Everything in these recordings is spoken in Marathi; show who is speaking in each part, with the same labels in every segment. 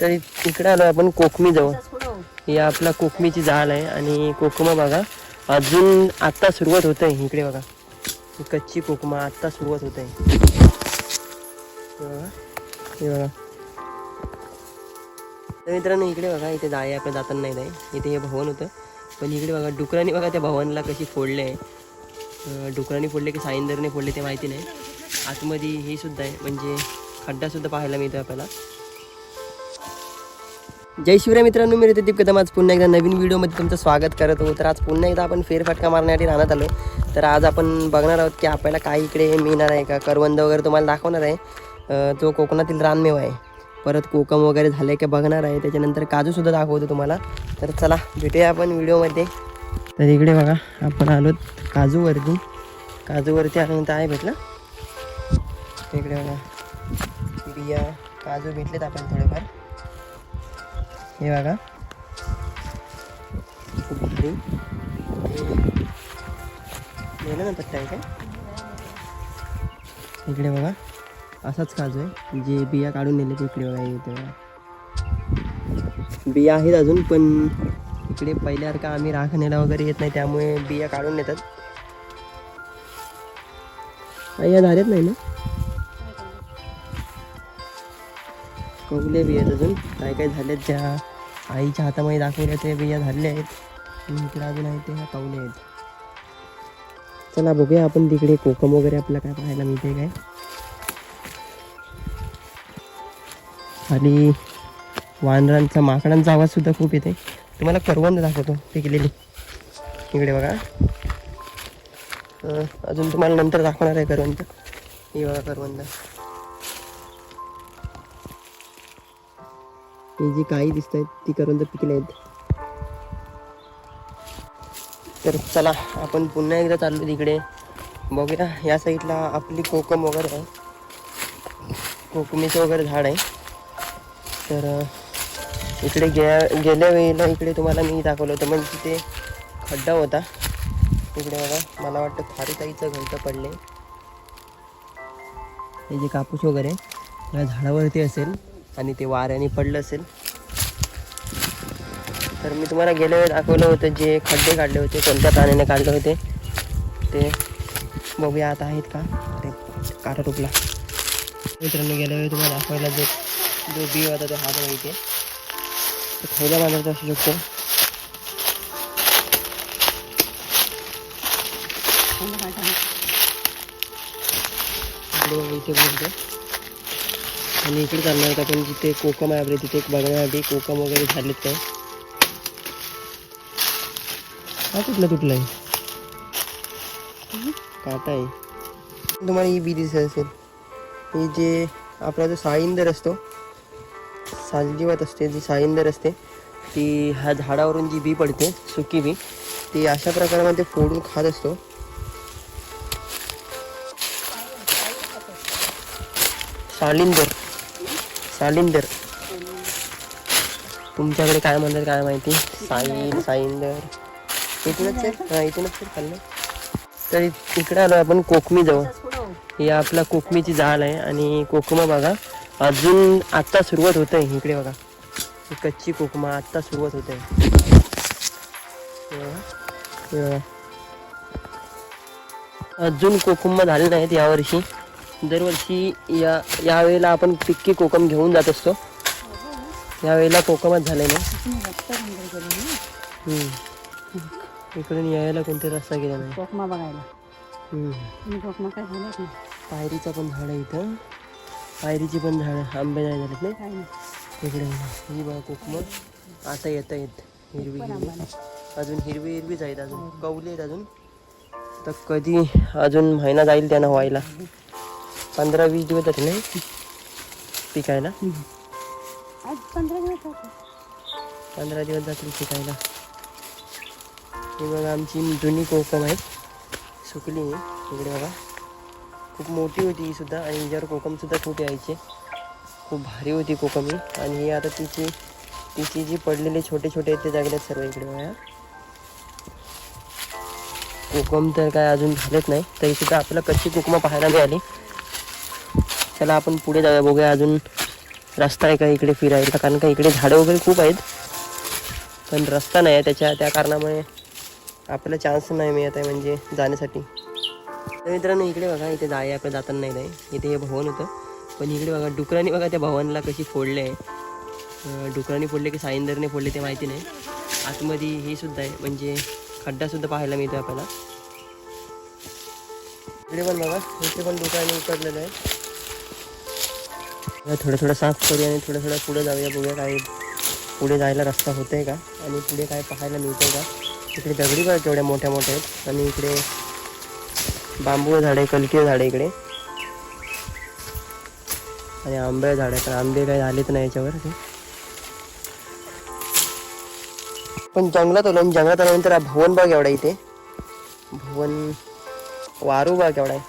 Speaker 1: तर इकडे आलो आपण कोकमी जवळ हे आपला कोकमीची झाड आहे आणि कोकमा बघा अजून आत्ता सुरुवात होत आहे इकडे बघा. कच्ची कोकमा आत्ता सुरुवात होत आहे हे बघा. तर मित्रांनो इकडे बघा इथे जाळे आपल्या जाताना नाही आहे इथे हे भवन होतं. पण इकडे बघा डुकरांनी बघा त्या भवनला कशी फोडले. आहे डुकरांनी फोडले की साईंदरने फोडले ते माहिती नाही. आतमध्ये हे सुद्धा आहे. म्हणजे खड्डा सुद्धा पाहायला मिळतो आपल्याला. जय शिवराय मित्रांनो मी रितेदीप कदम. आज पुन्हा एकदा नवीन व्हिडिओमध्ये तुमचं स्वागत करत आहोत. तर आज पुन्हा एकदा आपण फेरफटका मारण्यासाठी राहण्यात आलो. तर आज आपण बघणार आहोत की आपल्याला काय इकडे मिळणार आहे का? करवंद वगैरे तुम्हाला दाखवणार आहे. जो तो कोकणातील रानमेवा आहे. परत कोकम वगैरे झाले का बघणार आहे. त्याच्यानंतर काजूसुद्धा दाखवतो तुम्हाला. तर चला भेटूया आपण व्हिडिओमध्ये. तर इकडे बघा आपण आलो काजूवरती. काजूवरती आल्यानंतर आहे भेटलं. इकडे बघा बिया काजू भेटलेत आपण थोडेफार. हे बघा नेलं पत्ता आहे काय इकडे बघा असाच काजू आहे जे बिया काढून नेले ते इकडे बघा इथे बघा बिया आहेत अजून पण इकडे पहिल्यासारखं आम्ही राखण्याला वगैरे येत नाही त्यामुळे बिया काढून नेतात या झालेत नाही ना कवले बिया आहेत अजून काय काय झालेत ज्या आईच्या हातामध्ये दाखवले ते बिया झाले आहेत. आणि इकडे अजून आहेत ते ह्या कवले आहेत. चला बघूया आपण तिकडे कोकम वगैरे आपला काय पाहायला मिळते काय. आणि वानरांचा माकडांचा आवाज सुद्धा खूप येते तुम्हाला करवंद दाखवतो पिकलेली इकडे बघा. अजून तुम्हाला नंतर दाखवणार आहे करवंद. ही बघा करवंद. ही जी काही दिसत आहेत ती करवंद पिकले आहेत. तर चला आपण पुन्हा एकदा चाललो तिकडे. बघूया या साईडला आपली कोकम वगैरे आहे. कोकमीचं वगैरे झाड आहे. तर इकडे गे गेल्या वेळेला इकडे तुम्हाला मी दाखवलं होतं म्हणजे तिथे खड्डा होता. तिकडे बघा मला वाटतं खारीताईचं घंट पडले हे जे कापूस वगैरे या झाडावरती असेल. आणि ते वाऱ्याने पडलं असेल. तर मी तुम्हाला गेल्या वेळेस दाखवलं होतं जे खड्डे काढले होते कोणत्या प्राण्याने काढले होते ते बघूया आता आहेत का? ते काटा टुकला मित्रांनो गेल्या वेळी तुम्हाला दाखवायला जो जो बी होता तो हात नाही इथे. तो खैला बांधायचा असू शकतो. इथे बोलतो आणि इकडे चालणार होता पण जिथे कोकम आहे आपले तिथे एक बघण्यासाठी कोकम वगैरे झालेत काय हा कुठला तुटला आहे? काटा आहे. तुम्हाला ही बी दिसत असेल ही जे आपला जो साईंदर असतो सालजीवत असते जी साईंदर असते ती ह्या झाडावरून जी बी पडते सुकी बी ती अशा प्रकारामध्ये फोडून खात असतो. सालिंदर. सालिंदर तुमच्याकडे काय म्हणतात काय माहिती? साईन साईंदर इथूनच आहे हा इथूनच सर खाल्लं तर इकडे आलो आपण कोकमी जवळ. हे आपला कोकमीची जाळ आहे आणि कोकमा बघा अजून आत्ता सुरुवात होत आहे इकडे बघा. कच्ची कोकमा आत्ता सुरुवात होत आहे अजून कोकमा झाले नाहीत यावर्षी. दरवर्षी या यावेळेला आपण पिक्की कोकम घेऊन जात असतो. यावेळेला कोकमच झाले नाही हम्म. इकडून यायला कोणते रस्ता गेला नाही.
Speaker 2: कोकमा बघायला. कोकमा काय
Speaker 1: पायरीचं पण झाड आहे इथं. पायरीची पण झाड आंबे नाही झालेत नाही? इकडे ही बघा कोकमत आता येत आहेत. हिरवी हिरवी. अजून हिरवी हिरवीच आहेत अजून. कवली आहेत अजून. तर कधी अजून महिना जाईल त्यांना व्हायला. पंधरा वीस दिवस जातील नाही? पिकायला
Speaker 2: आज पंधरा दिवस होते.
Speaker 1: पंधरा दिवस जातील पिकायला हे बघा आमची जुनी कोकम आहे. सुकली आहे इकडे बघा. खूप मोठी होती ही सुद्धा आणि हिच्यावर कोकम सुद्धा खूप यायचे. खूप भारी होती कोकम ही. आणि ही आता तिची तिची जी पडलेले छोटे छोटे आहेत ते जगल्यात सर्व इकडे बघा. कोकम तर काय अजून झालेच नाही. तरी सुद्धा आपल्याला कच्ची कोकमं पाहायला मिळाली. चला आपण पुढे जाऊया बघूया अजून रस्ता आहे का इकडे फिरायला? कारण का इकडे झाडं वगैरे खूप आहेत. पण रस्ता नाही आहे त्याच्या त्या कारणामुळे आपल्याला चान्स नाही मिळत आहे म्हणजे जाण्यासाठी. तर मित्रांनो इकडे बघा इथे जाय आपल्या जाताना नाही नाही. इथे हे भवन होतं. पण इकडे बघा डुकरांनी बघा त्या भवनला कशी फोडले आहे. डुकरांनी फोडले की साईंदरने फोडले ते माहिती नाही. आतमध्ये हे सुद्धा आहे म्हणजे खड्डासुद्धा पाहायला मिळतो आपल्याला. इकडे पण बघा इथे पण डुकरांनी उकडलेलं आहे. थोडं थोडं साफ करूया आणि थोडं थोडं पुढे जाऊया बघूया काय पुढे जायला रस्ता होतो आहे का आणि पुढे काय पाहायला मिळतंय का. इकडे दगडी बघा केवढ्या मोठ्या मोठ्या आहेत आणि इकडे बांबू झाडे कलकी झाडे इकडे. आणि आंबे झाड आहे तर आंबे काही झालेच नाही याच्यावर ते. पण जंगलात आलो आणि जंगलात आल्यानंतर भुवन भवन बघ एवढा इथे. भवन वारू बघ एवढा आहे.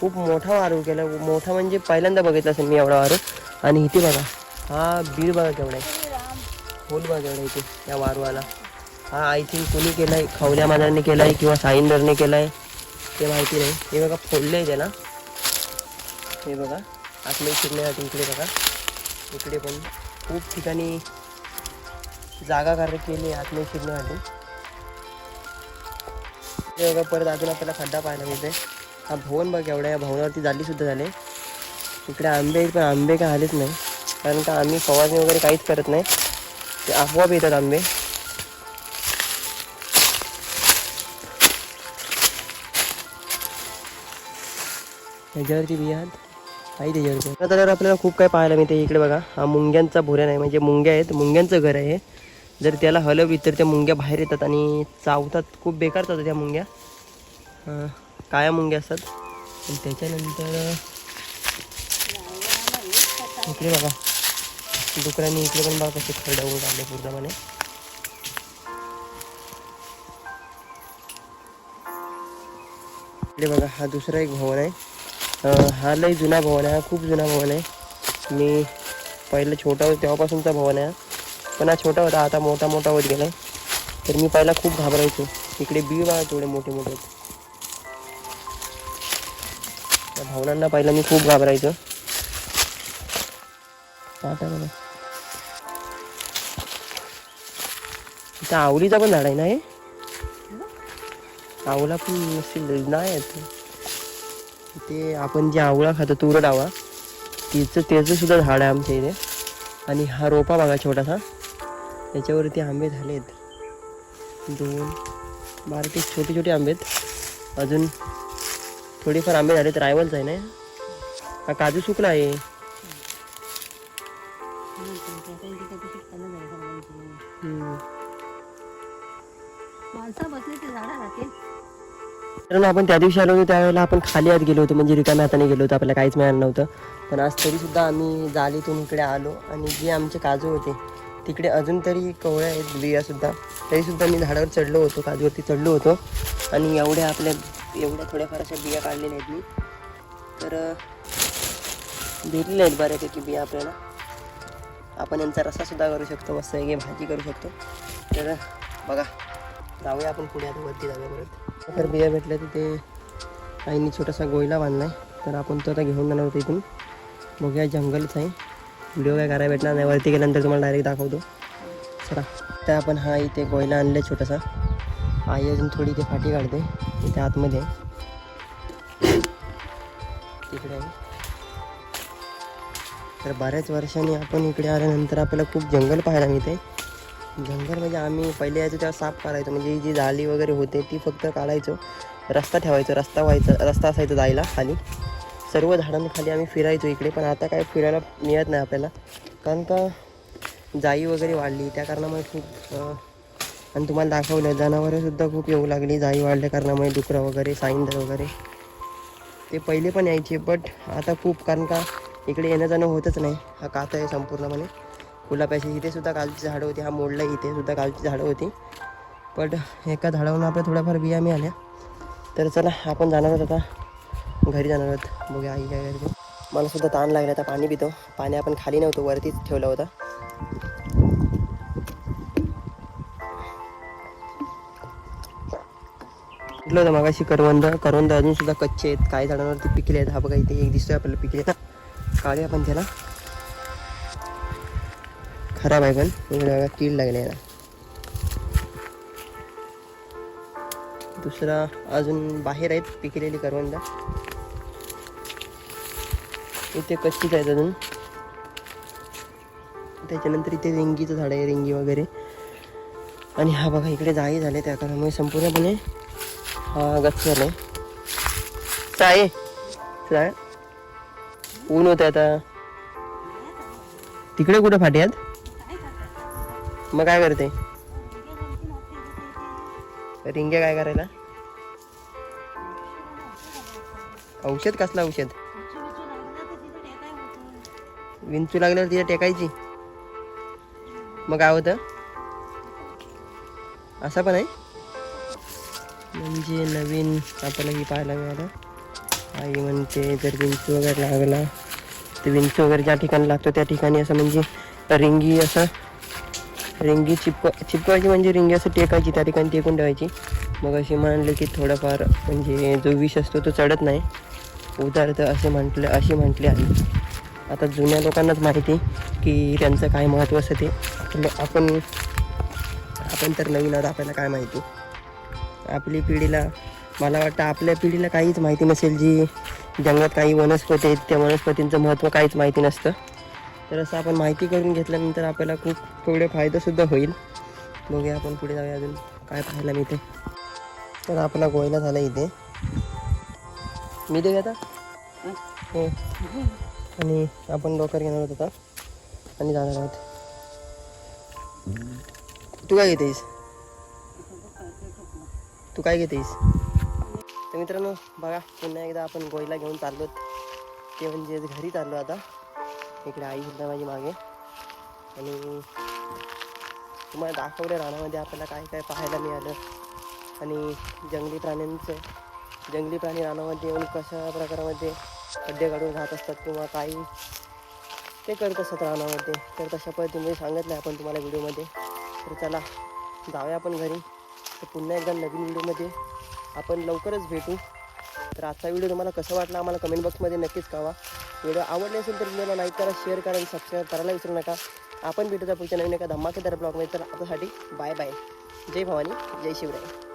Speaker 1: खूप मोठा वारू केला. मोठा म्हणजे पहिल्यांदा बघितला असेल मी एवढा वारू आणि इथे बघा हा बीड बघा केवढा आहे. फुल बघा केवढा इथे या वारूवाला हा आय थिंक कोणी केलाय? खवल्या मांजराने केलाय किंवा साईंदरने केलाय? ते माहिती नाही. हे बघा फोडलं आहे त्याला हे बघा आतमध्ये शिरण्यासाठी इकडे बघा. इकडे पण खूप ठिकाणी जागा कार्य केली आहे आतमध्ये शिरण्यासाठी. हे बघा परत अजून आपल्याला खड्डा पाहायला मिळते हा भवन बघ एवढा या भवनावरती जाली सुद्धा झाले. इकडे आंबे आहेत पण आंबे काय आलेच नाही. कारण का आम्ही फवारणी वगैरे काहीच करत नाही. ते आपोआप येतात आंबे. ह्याच्यावरती बिया काही त्याच्यावरती. आता तर आपल्याला खूप काय पाहायला मिळते इकडे बघा. हा मुंग्यांचा भोऱ्या नाही म्हणजे मुंग्या आहेत. मुंग्यांचं घर आहे जर त्याला हलवली तर त्या मुंग्या बाहेर येतात आणि चावतात. खूप बेकार चावतात त्या मुंग्या. काळ्या मुंग्या असतात. आणि त्याच्यानंतर इकडे बघा. डुकरांनी इकडे पण बघा कसे खरडवून काढले पूर्णपणे. इकडे बघा हा दुसरा एक भवन आहे. हा लय जुना भवन आहे हा खूप जुना भवन आहे. मी पहिलं छोटा होतो तेव्हापासूनचा भवन आहे पण हा छोटा होता आता मोठा मोठा होत गेला तर मी पहिला खूप घाबरायचो. इकडे बी बघा तेवढे मोठे मोठे भावनांना पाहिलं मी खूप घाबरायचो. आता इथं आवलीचा पण झाड आहे ना हे? आवळा पण नसेल नाही ते आपण जे आवळा खातो तुरट डावा तिचं त्याचं सुद्धा झाड आहे आमच्या इथे. आणि हा रोपा बघा छोटासा. त्याच्यावरती आंबे झालेत दोन बारके छोटे छोटे आंबे आहेत. अजून थोडेफार आंबे झालेत रायवलच आहे ना? हा काजू सुकला आहे. कारण आपण त्या दिवशी आलो होतो त्यावेळेला आपण खाली आत गेलो होतो म्हणजे रिकाम्या हाताने गेलो होतो आपल्याला काहीच मिळालं नव्हतं. पण आज तरीसुद्धा आम्ही जालीतून इकडे आलो आणि जे आमचे काजू होते तिकडे अजून तरी कवळ्या आहेत बियासुद्धा तरीसुद्धा मी झाडावर चढलो होतो काजूवरती चढलो होतो. आणि एवढ्या आपल्या एवढ्या थोड्याफार अशा बिया काढलेल्या आहेत मी. तर भेटलेल्या आहेत बऱ्यापैकी बिया आपल्याला. आपण यांचा रसासुद्धा करू शकतो मस्त वेगळी भाजी करू शकतो. तर बघा जाऊया आपण पुढे आता वरती जाऊया परत तर बिया भेटल्या तिथे. आईने छोटासा गोयला बांधला आहे तर आपण तो आता घेऊन जाणार होतो इथून. बघूया जंगलच आहे. व्हिडिओ काय करायला भेटणार नाही. वरती गेल्यानंतर तुम्हाला डायरेक्ट दाखवतो. चला. तर आपण हा इथे गोयला आहे छोटासा. आई अजून थोडी इथे फाटी काढते. इथे आतमध्ये. तिकडे आहे. तर बऱ्याच वर्षांनी आपण इकडे आल्यानंतर आपल्याला खूप जंगल पाहायला मिळते. जंगल म्हणजे आम्ही पहिले यायचो तेव्हा साफ करायचो म्हणजे जी जाळी वगैरे होते ती फक्त काढायचो. रस्ता ठेवायचो रस्ता व्हायचा रस्ता असायचा जायला खाली. सर्व झाडांखाली आम्ही फिरायचो इकडे पण आता काय फिरायला मिळत नाही आपल्याला. कारण का जाई वगैरे वाढली त्या कारणामुळे खूप आणि तुम्हाला दाखवलं जनावरंसुद्धा खूप येऊ लागली जाई वाढल्या कारणामुळे डुकरं वगैरे साईंदर वगैरे. ते पहिले पण यायचे बट आता खूप कारण का इकडे येणं जाणं होतच नाही. हा कात आहे संपूर्णपणे. गुलाबाची इथे सुद्धा कालची झाडं होती हा मोडला इथे सुद्धा कालची झाडं होती. बट एका झाडावरून आपल्या थोड्याफार बिया मिळाल्या. तर चला आपण जाणार आहोत आता. घरी जाणार आहोत. बघूया आई काय करते. मला सुद्धा ताण लागला आता पाणी पितो. पाणी आपण खाली नव्हतं वरतीच ठेवलं होतं. म्हटलं होतं मगाशी करवंद? करवंद अजून सुद्धा कच्चे आहेत. काही झाडांवरती पिकले आहेत. हा बघा इथे एक दिसतोय आपल्याला पिकले काढूया आपण त्याला. खराब आहे पण. बघा कीड लागली आहे दुसरा अजून बाहेर आहेत पिकलेली करवंद. इथे कच्चीच आहेत अजून. त्याच्यानंतर इथे रिंगीचं झाड आहे रिंगी वगैरे. आणि हा बघा इकडे जाळी झाले त्या कारणामुळे संपूर्णपणे. हा गच्चर आहे साय साय ऊन होत आता. तिकडे कुठं
Speaker 2: फाट्यात?
Speaker 1: मग काय करते?
Speaker 2: रिंगे
Speaker 1: रिंग्या काय करायला? औषध कसलं औषध?
Speaker 2: विंचू
Speaker 1: लागल्यावर तिला टेकायची. मग काय होतं? असं पण आहे? म्हणजे नवीन आपल्याला ही पाहायला मिळालं. आई म्हणते जर विंच वगैरे लागला तर विंच वगैरे ज्या ठिकाणी लागतो त्या ठिकाणी असं म्हणजे रिंगी असं रिंगी चिपक चिपकायची म्हणजे रिंगी असं टेकायची त्या ठिकाणी टेकून ठेवायची. मग असे म्हणले की थोडंफार म्हणजे जो विष असतो तो चढत नाही. उदाहरण असे म्हटलं अशी म्हटली आई आता जुन्या लोकांनाच माहिती की त्यांचं काय महत्त्व असतं ते. आपण आपण तर नवीन आहोत आपल्याला काय माहिती? आपली पिढीला मला वाटतं आपल्या पिढीला काहीच माहिती नसेल जी जंगलात काही वनस्पती आहेत त्या वनस्पतींचं महत्त्व काहीच माहिती नसतं. तर असं आपण माहिती करून घेतल्यानंतर आपल्याला खूप थोडे फायदासुद्धा होईल. बघूया आपण पुढे जाऊया अजून काय पाहायला मिळते. तर आपला गोयला झाला इथे. मी ते घेता हो. आणि आपण डोकर घेणार आहोत आता. आणि जाणार आहोत. तू काय घेतेस? तू काय घेतेस? तर मित्रांनो बघा पुन्हा एकदा आपण गोयला घेऊन चाललो ते म्हणजे घरी चाललो आता. इकडे आई सुद्धा माझी मागे. आणि तुम्हाला दाखवलं रानामध्ये आपल्याला काय काय पाहायला मिळालं. आणि जंगली प्राण्यांचं जंगली प्राणी रानामध्ये येऊन कशा प्रकारामध्ये खड्डे काढून राहत असतात किंवा काही ते करत असतात रानामध्ये. तर तशा पद्धतीने सांगितलं आपण तुम्हाला व्हिडिओमध्ये. तर चला जाऊया आपण घरी. तर पुन्हा एकदा नवीन व्हिडिओमध्ये आपण लवकरच भेटू. तर आजचा व्हिडिओ तुम्हाला कसा वाटला आम्हाला कमेंट बॉक्समध्ये नक्कीच कळवा. व्हिडिओ आवडले असेल तर व्हिडिओला लाईक करा शेअर करा आणि सबस्क्राईब करायला विसरू नका. आपण भेटूया पुढच्या नवीन एका धमाकेदार ब्लॉगमध्ये तर आतासाठी बाय बाय जय भवानी जय शिवराय.